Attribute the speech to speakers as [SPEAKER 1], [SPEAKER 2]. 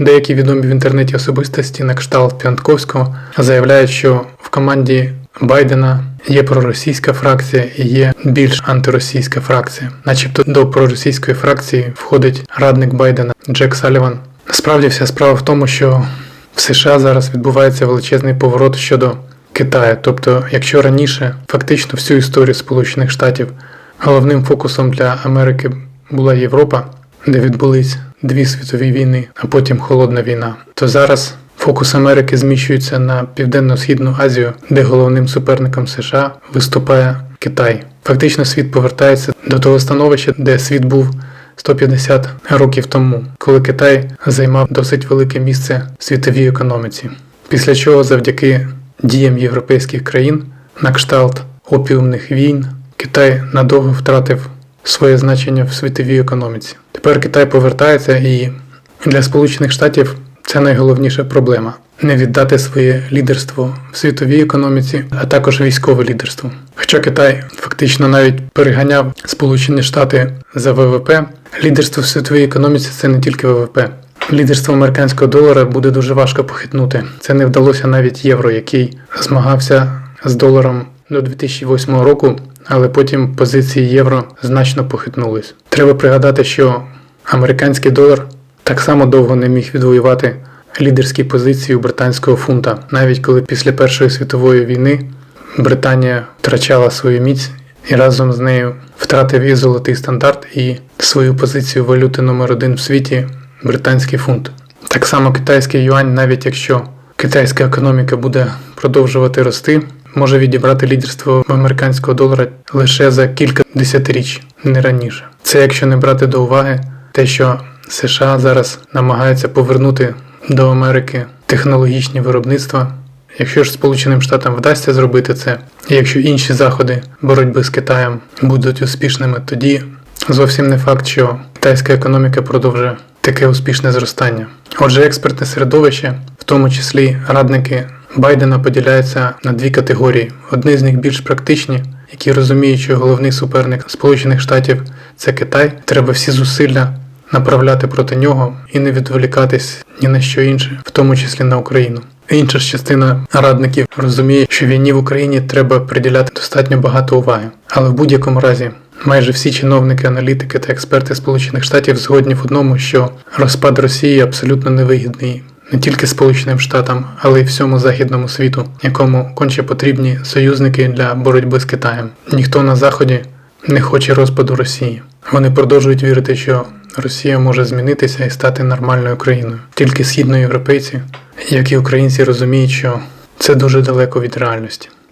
[SPEAKER 1] Деякі відомі в інтернеті особистості на кшталт Піантковського заявляють, що в команді Байдена є проросійська фракція і є більш антиросійська фракція. Начебто до проросійської фракції входить радник Байдена Джек Саліван. Насправді вся справа в тому, що в США зараз відбувається величезний поворот щодо Китаю. Тобто, якщо раніше фактично всю історію Сполучених Штатів головним фокусом для Америки була Європа, де відбулись дві світові війни, а потім холодна війна, то зараз фокус Америки зміщується на Південно-Східну Азію, де головним суперником США виступає Китай. Фактично світ повертається до того становища, де світ був 150 років тому, коли Китай займав досить велике місце в світовій економіці. Після чого, завдяки діям європейських країн, на кшталт опіумних війн, Китай надовго втратив своє значення в світовій економіці. Тепер Китай повертається і для Сполучених Штатів це найголовніша проблема не віддати своє лідерство в світовій економіці, а також військове лідерство. Хоча Китай фактично навіть переганяв Сполучені Штати за ВВП, лідерство в світовій економіці це не тільки ВВП. Лідерство американського долара буде дуже важко похитнути. Це не вдалося навіть євро, який змагався з доларом до 2008 року, але потім позиції євро значно похитнулись. Треба пригадати, що американський долар так само довго не міг відвоювати лідерські позиції у британського фунта, навіть коли після Першої світової війни Британія втрачала свою міць і разом з нею втратив і золотий стандарт, і свою позицію валюти номер один в світі британський фунт. Так само китайський юань, навіть якщо китайська економіка буде продовжувати рости, може відібрати лідерство американського долара лише за кілька десятиріч, не раніше. Це якщо не брати до уваги те, що США зараз намагаються повернути до Америки технологічні виробництва. Якщо ж Сполученим Штатам вдасться зробити це, і якщо інші заходи боротьби з Китаєм будуть успішними, тоді зовсім не факт, що китайська економіка продовжує таке успішне зростання. Отже, експертне середовище, в тому числі радники Байдена, поділяються на дві категорії. Одні з них більш практичні, які розуміють, що головний суперник Сполучених Штатів це Китай. Треба всі зусилля направляти проти нього і не відволікатись ні на що інше, в тому числі на Україну. Інша ж частина радників розуміє, що війні в Україні треба приділяти достатньо багато уваги, але в будь-якому разі. Майже всі чиновники, аналітики та експерти Сполучених Штатів згодні в одному, що розпад Росії абсолютно невигідний не тільки Сполученим Штатам, але й всьому західному світу, якому конче потрібні союзники для боротьби з Китаєм. Ніхто на заході не хоче розпаду Росії. Вони продовжують вірити, що Росія може змінитися і стати нормальною країною. Тільки східноєвропейці, як і українці, розуміють, що це дуже далеко від реальності.